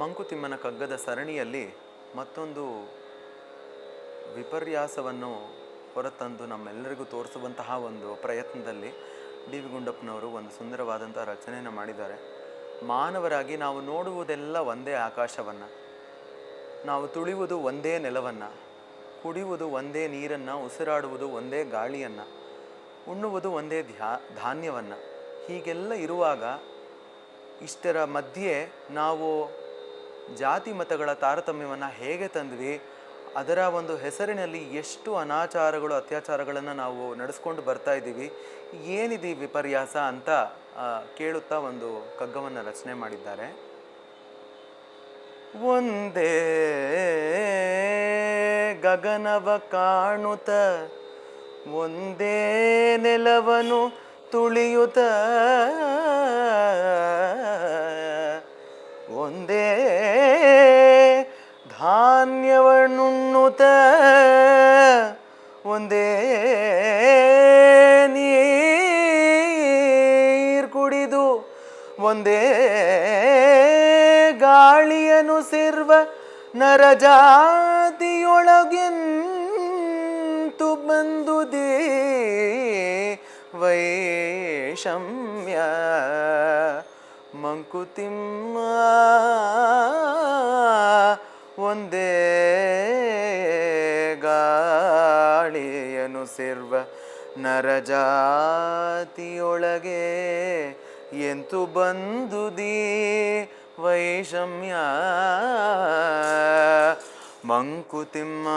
ಮಂಕುತಿಮ್ಮನ ಕಗ್ಗದ ಸರಣಿಯಲ್ಲಿ ಮತ್ತೊಂದು ವಿಪರ್ಯಾಸವನ್ನು ಹೊರತಂದು ನಮ್ಮೆಲ್ಲರಿಗೂ ತೋರಿಸುವಂತಹ ಒಂದು ಪ್ರಯತ್ನದಲ್ಲಿ ಡಿ ವಿ ಗುಂಡಪ್ಪನವರು ಒಂದು ಸುಂದರವಾದಂಥ ರಚನೆಯನ್ನು ಮಾಡಿದ್ದಾರೆ. ಮಾನವರಾಗಿ ನಾವು ನೋಡುವುದೆಲ್ಲ ಒಂದೇ ಆಕಾಶವನ್ನು, ನಾವು ತುಳಿಯುವುದು ಒಂದೇ ನೆಲವನ್ನು, ಕುಡಿಯುವುದು ಒಂದೇ ನೀರನ್ನು, ಉಸಿರಾಡುವುದು ಒಂದೇ ಗಾಳಿಯನ್ನು, ಉಣ್ಣುವುದು ಒಂದೇ ಧ್ಯಾ, ಧಾನ್ಯವನ್ನು ಹೀಗೆಲ್ಲ ಇರುವಾಗ ಇಷ್ಟರ ಮಧ್ಯೆ ನಾವು ಜಾತಿ ಮತಗಳ ತಾರತಮ್ಯವನ್ನು ಹೇಗೆ ತಂದ್ವಿ, ಅದರ ಒಂದು ಹೆಸರಿನಲ್ಲಿ ಎಷ್ಟು ಅನಾಚಾರಗಳು, ಅತ್ಯಾಚಾರಗಳನ್ನು ನಾವು ನಡೆಸ್ಕೊಂಡು ಬರ್ತಾ ಇದ್ದೀವಿ, ಏನಿದೆ ವಿಪರ್ಯಾಸ ಅಂತ ಕೇಳುತ್ತಾ ಒಂದು ಕಗ್ಗವನ್ನು ರಚನೆ ಮಾಡಿದ್ದಾರೆ. ಒಂದೇ ಗಗನವ ಕಾಣುತ್ತ ಒಂದೇ ನೆಲವನು ತುಳಿಯುತ್ತ ಒಂದೇ ಧಾನ್ಯವನ್ನುಣ್ಣುತ್ತ ಒಂದೇ ನೀರ್ ಕುಡಿದು ಒಂದೇ ಗಾಳಿಯನು ಸಿರ್ವ ನರಜಾತಿಯೊಳಗೆಂತು ಬಂದುದೇ ವೈಷಮ್ಯ ಮಂಕುತಿಮ್ಮ. ಒಂದೇ ಗಾಳಿಯನು ಸಿರ್ವ ನರಜಾತಿಯೊಳಗೆ. ಎಂತು ಬಂದುದಿ ವೈಷಮ್ಯ? ಮಂಕುತಿಮ್ಮ